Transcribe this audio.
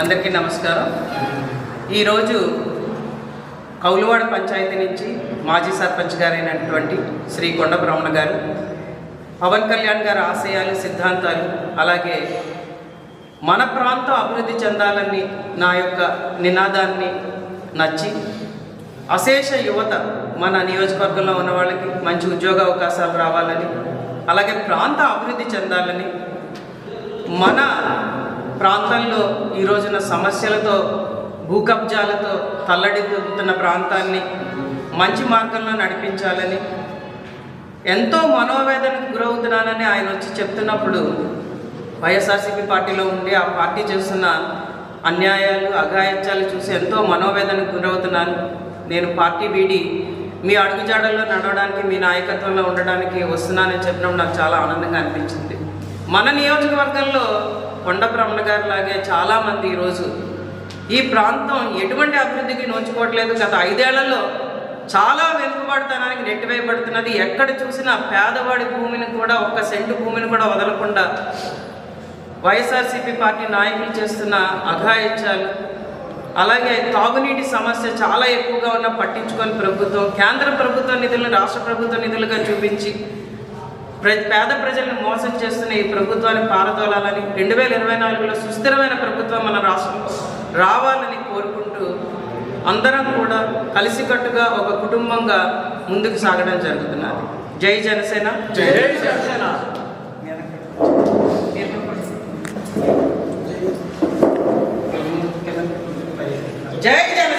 అందరికీ నమస్కారం. ఈరోజు కౌలువాడ పంచాయతీ నుంచి మాజీ సర్పంచ్ గారైనటువంటి శ్రీ కొండ బ్రహ్మణ గారు పవన్ కళ్యాణ్ గారి ఆశయాలు సిద్ధాంతాలు అలాగే మన ప్రాంతం అభివృద్ధి చెందాలని నా యొక్క నినాదాన్ని నచ్చి అశేష యువత మన నియోజకవర్గంలో ఉన్న వాళ్ళకి మంచి ఉద్యోగ అవకాశాలు రావాలని అలాగే ప్రాంత అభివృద్ధి చెందాలని మన ప్రాంతంలో ఈ రోజున సమస్యలతో భూకబ్జాలతో తల్లడిల్లుతున్న ప్రాంతాన్ని మంచి మార్గంలో నడిపించాలని ఎంతో మనోవేదనకు గురవుతున్నానని ఆయన వచ్చి చెప్తున్నప్పుడు వైఎస్ఆర్సీపీ పార్టీలో ఉండి ఆ పార్టీ చేస్తున్న అన్యాయాలు అఘాయత్యాలు చూసి ఎంతో మనోవేదనకు గురవుతున్నాను. నేను పార్టీ వీడి మీ అడుగుజాడల్లో నడవడానికి మీ నాయకత్వంలో ఉండడానికి వస్తున్నానని చెప్పడం నాకు చాలా ఆనందంగా అనిపించింది. మన నియోజకవర్గంలో కొండ బ్రహ్మణ గారి లాగే చాలామంది ఈరోజు ఈ ప్రాంతం ఎటువంటి అభివృద్ధికి నోచుకోవట్లేదు. గత ఐదేళ్ళలో చాలా వెనుకబడతానానికి నెట్టివేయబడుతున్నది. ఎక్కడ చూసినా పేదవాడి భూమిని కూడా ఒక్క సెంటు భూమిని కూడా వదలకుండా వైఎస్ఆర్సీపీ పార్టీ నాయకులు చేస్తున్న అఘాయిత్యాలు అలాగే తాగునీటి సమస్య చాలా ఎక్కువగా ఉన్న పట్టించుకొని ప్రభుత్వం కేంద్ర ప్రభుత్వ నిధులను రాష్ట్ర ప్రభుత్వ నిధులుగా చూపించి పేద ప్రజలను మోసం చేస్తున్న ఈ ప్రభుత్వాన్ని పారదోలాలని రెండు వేల ఇరవై నాలుగులో సుస్థిరమైన ప్రభుత్వం మన రాష్ట్రంలో రావాలని కోరుకుంటూ అందరం కూడా కలిసికట్టుగా ఒక కుటుంబంగా ముందుకు సాగడం జరుగుతున్నది. జై జనసేన. జై జనసేన. జై జనసేన.